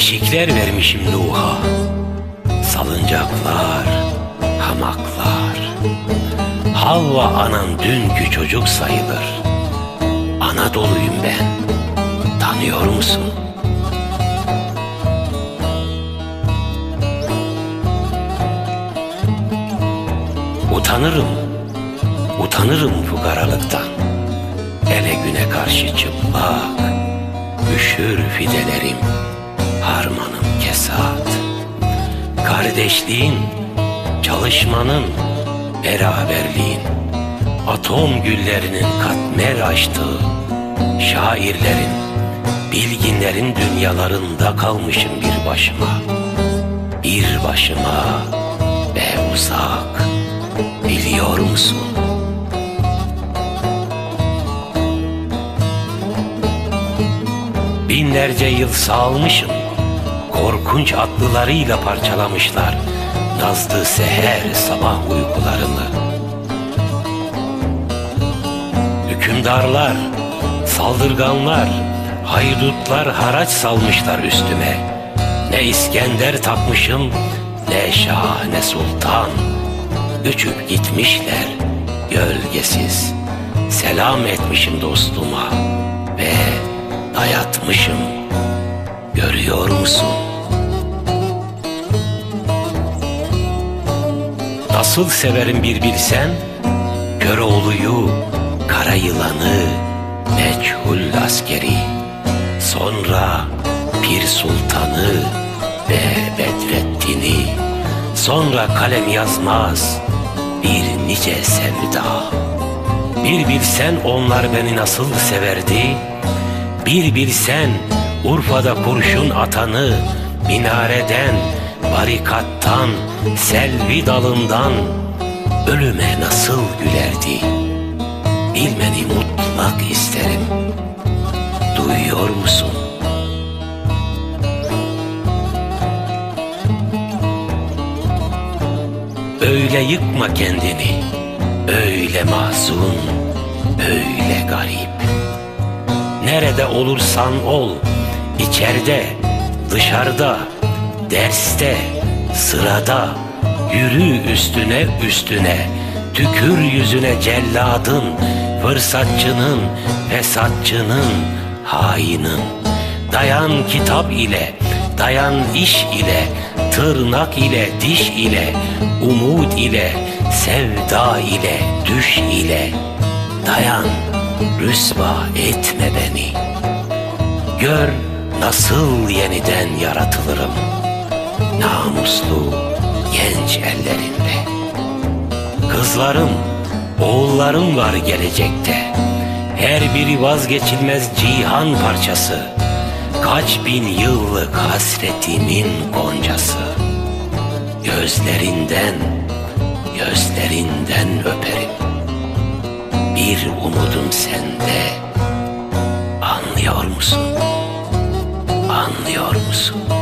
Beşikler vermişim Nuh'a. Salıncaklar, hamaklar. Havva anan dünkü çocuk sayılır. Anadolu'yum ben. Tanıyor musun? Utanırım Utanırım fukaralıktan Ele güne karşı çıplak Üşür fidelerim Harmanım kesat Kardeşliğin Çalışmanın Beraberliğin Atom güllerinin katmer açtığı Şairlerin Bilginlerin dünyalarında kalmışım bir başıma Bir başıma Ve uzak Biliyor musun? Binlerce yıl sağalmışım. Korkunç atlılarıyla parçalamışlar. Nazlı seher sabah uykularımı. Hükümdarlar, saldırganlar, haydutlar haraç salmışlar üstüme. Ne İskender takmışım, ne Şah ne Sultan. Göçüp gitmişler gölgesiz. Selam etmişim dostuma ve dayatmışım. Görüyor musun? Nasıl severim bir bilsen Köroğlu'yu, kara yılanı, meçhul askeri. Sonra Pir Sultan'ı ve Bedrettin'i Sonra kalem yazmaz bir nice sevda. Bir bilsen onlar beni nasıl severdi Bir bilsen Urfa'da kurşun atanı Minareden, barikattan, selvi dalından Ölüme nasıl gülerdi? Bilmeni mutlak isterim. Duyuyor musun? Öyle yıkma kendini. Öyle mahzun Öyle garip. Nerede olursan ol içeride, dışarıda Derste, sırada Yürü üstüne üstüne Tükür yüzüne celladın Fırsatçının, fesatçının Hainin Dayan kitap ile Dayan iş ile Tırnak ile diş ile Umut ile Sevda ile Düş ile. Dayan Rüsva etme beni. Gör nasıl yeniden yaratılırım Namuslu genç ellerinde. Kızlarım, oğullarım var gelecekte. Her biri vazgeçilmez cihan parçası. Kaç bin yıllık hasretimin goncası. Gözlerinden, gözlerinden öperim. Bir umudum sende. Anlıyor musun? Anlıyor musun?